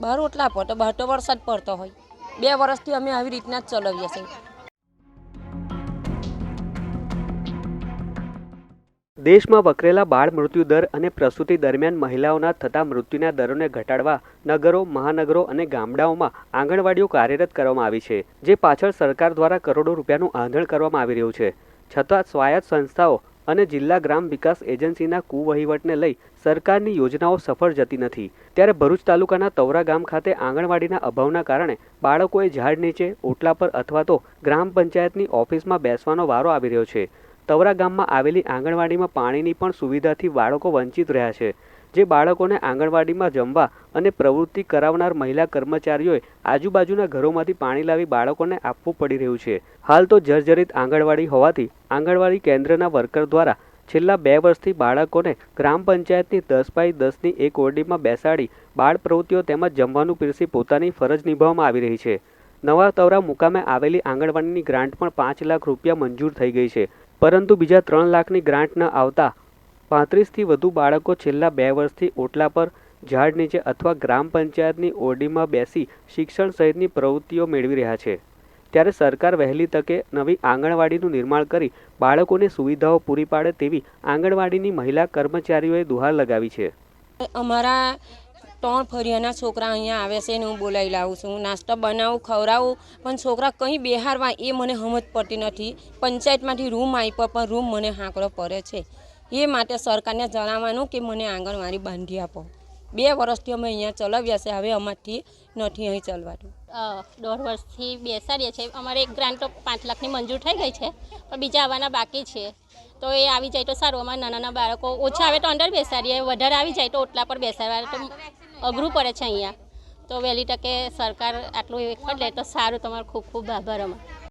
બહાર ઓટલા પડતો તો વરસાદ પડતો હોય. બે વર્ષથી અમે આવી રીતના જ ચલાવીએ છીએ. દેશમાં વકરેલા બાળ મૃત્યુ દર અને પ્રસૂતિ દરમિયાન મહિલાઓના થતા મૃત્યુના દરોને ઘટાડવા નગરો, મહાનગરો અને ગામડાઓમાં આંગણવાડીઓ કાર્યરત કરવામાં આવી છે, જે પાછળ સરકાર દ્વારા કરોડો રૂપિયાનું આંધણ કરવામાં આવી રહ્યું છે. છતાં સ્વાયત્ત સંસ્થાઓ અને જિલ્લા ગ્રામ વિકાસ એજન્સીના કુવહીવટને લઈ સરકારની યોજનાઓ સફળ જતી નથી. ત્યારે ભરૂચ તાલુકાના તવરા ગામ ખાતે આંગણવાડીના અભાવના કારણે બાળકોએ ઝાડ નીચે, ઓટલા પર અથવા તો ગ્રામ પંચાયતની ઓફિસમાં બેસવાનો વારો આવી રહ્યો છે. તવરા ગામમાં આવેલી આંગણવાડીમાં પાણીની પણ સુવિધાથી બાળકો વંચિત રહ્યા છે, જે બાળકોને આંગણવાડીમાં જમવા અને પ્રવૃત્તિ કરાવનાર મહિલા કર્મચારીઓએ આજુબાજુના ઘરોમાંથી પાણી લાવી બાળકોને આપવું પડી રહ્યું છે. હાલ તો જર્જરિત આંગણવાડી હોવાથી આંગણવાડી કેન્દ્રના વર્કર દ્વારા છેલ્લા બે વર્ષથી બાળકોને ગ્રામ પંચાયતની દસ બાય દસની એક ઓરડીમાં બેસાડી બાળ પ્રવૃત્તિઓ તેમજ જમવાનું પીરસી પોતાની ફરજ નિભાવવામાં આવી રહી છે. નવા તવરા મુકામે આવેલી આંગણવાડીની ગ્રાન્ટ પણ પાંચ લાખ રૂપિયા મંજૂર થઈ ગઈ છે. પરંતુ બીજા ત્રણ લાખની ગ્રાન્ટ ન આવતા પાંત્રીસથી વધુ બાળકો છેલ્લા બે વર્ષથી ઓટલા પર ઝાડ નીચે અથવા ગ્રામ પંચાયતની ઓરડીમાં બેસી શિક્ષણ સહિતની પ્રવૃત્તિઓ મેળવી રહ્યા છે. ત્યારે સરકાર વહેલી તકે નવી આંગણવાડીનું નિર્માણ કરી બાળકોને સુવિધાઓ પૂરી પાડે તેવી આંગણવાડીની મહિલા કર્મચારીઓએ દુહાર લગાવી છે. અમારા ત્રણ ફરિયાના છોકરા અહીંયા આવે છે ને હું બોલાવી લાવું છું. નાસ્તો બનાવું ખવડાવું પણ છોકરા કંઈ બેહારવા એ મને સમજ પડતી નથી. પંચાયતમાંથી રૂમ આપ્યો પણ રૂમ મને હાંકડો પડે છે. એ માટે સરકારને જણાવવાનું કે મને આંગણવાડી બાંધી આપો. બે વર્ષથી અમે અહીંયા ચલાવ્યા છે હવે અમારથી નથી અહીં ચાલવાનું અ, દોઢ વર્ષથી બેસાડીએ છીએ. અમારે એક ગ્રાન્ટ પાંચ લાખની મંજૂર થઈ ગઈ છે પણ બીજા આવવાના બાકી છે. તો એ આવી જાય તો સારું. અમારા નાના નાના બાળકો ઓછા આવે તો અંદર બેસાડીએ વધારે આવી જાય તો ઓટલા પર બેસાડવા. તો અઘરું પડે છે અહીંયા. તો વહેલી તકે સરકાર આટલું એ કરી તો સારું. તમારો ખૂબ ખૂબ આભાર અમારો.